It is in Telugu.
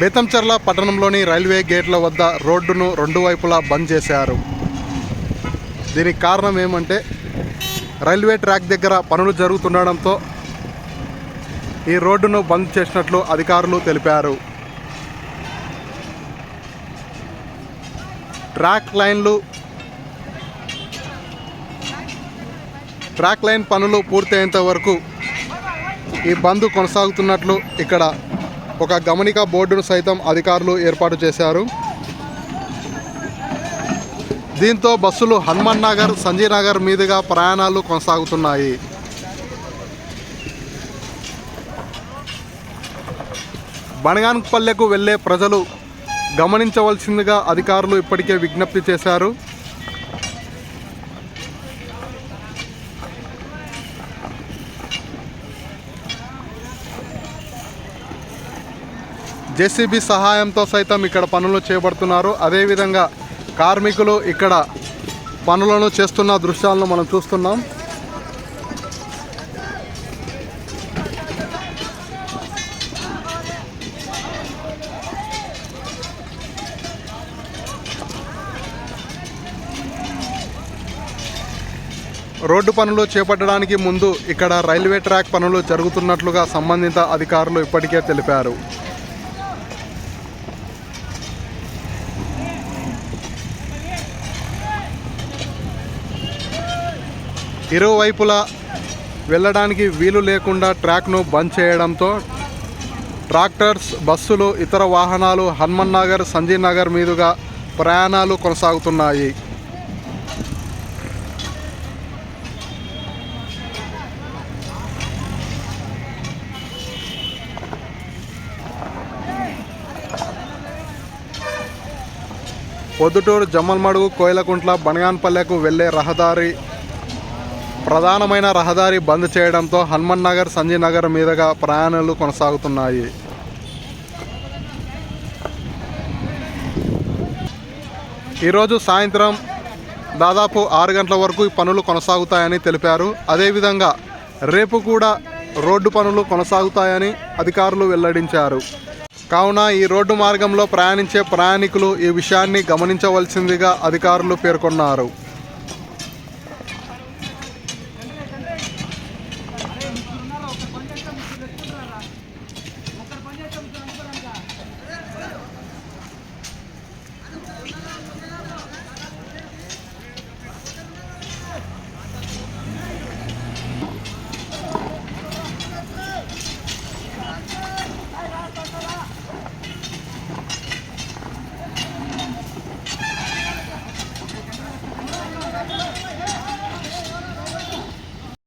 బేతంచెర్ల పట్టణంలోని రైల్వే గేట్ల వద్ద రోడ్డును రెండు వైపులా బంద్ చేశారు. దీనికి కారణం ఏమంటే రైల్వే ట్రాక్ దగ్గర పనులు జరుగుతుండడంతో ఈ రోడ్డును బంద్ చేసినట్లు అధికారులు తెలిపారు. ట్రాక్ లైన్లు ట్రాక్ లైన్ పనులు పూర్తయ్యేంత వరకు ఈ బంద్ కొనసాగుతున్నట్లు ఇక్కడ ఒక గమనిక బోర్డును సైతం అధికారులు ఏర్పాటు చేశారు. దీంతో బస్సులు హనుమాన్ నగర్ సంజయ్ నగర్ మీదుగా ప్రయాణాలు కొనసాగుతున్నాయి. బనగాన్పల్లెకు వెళ్ళే ప్రజలు గమనించవలసిందిగా అధికారులు ఇప్పటికే విజ్ఞప్తి చేశారు. జేసీబీ సహాయంతో సైతం ఇక్కడ పనులు చేపడుతున్నారు. అదేవిధంగా కార్మికులు ఇక్కడ పనులను చేస్తున్న దృశ్యాలను మనం చూస్తున్నాం. రోడ్డు పనులు చేపట్టడానికి ముందు ఇక్కడ రైల్వే ట్రాక్ పనులు జరుగుతున్నట్లుగా సంబంధిత అధికారులు ఇప్పటికే తెలిపారు. ఇరువైపులా వెళ్ళడానికి వీలు లేకుండా ట్రాక్ను బంద్ చేయడంతో ట్రాక్టర్స్ బస్సులు ఇతర వాహనాలు హనుమన్ నగర్ సంజయ్ నగర్ మీదుగా ప్రయాణాలు కొనసాగుతున్నాయి. పొద్దుటూరు జమ్మల్మడుగు కోయిలకుంట్ల బనగాన్పల్లెకు వెళ్ళే రహదారి ప్రధానమైన రహదారి బంద్ చేయడంతో హనుమన్ నగర్ సంజయ్ నగర్ మీదుగా ప్రయాణాలు కొనసాగుతున్నాయి. ఈరోజు సాయంత్రం దాదాపు ఆరు గంటల వరకు ఈ పనులు కొనసాగుతాయని తెలిపారు. అదేవిధంగా రేపు కూడా రోడ్డు పనులు కొనసాగుతాయని అధికారులు వెల్లడించారు. కావున ఈ రోడ్డు మార్గంలో ప్రయాణించే ప్రయాణికులు ఈ విషయాన్ని గమనించవలసిందిగా అధికారులు పేర్కొన్నారు.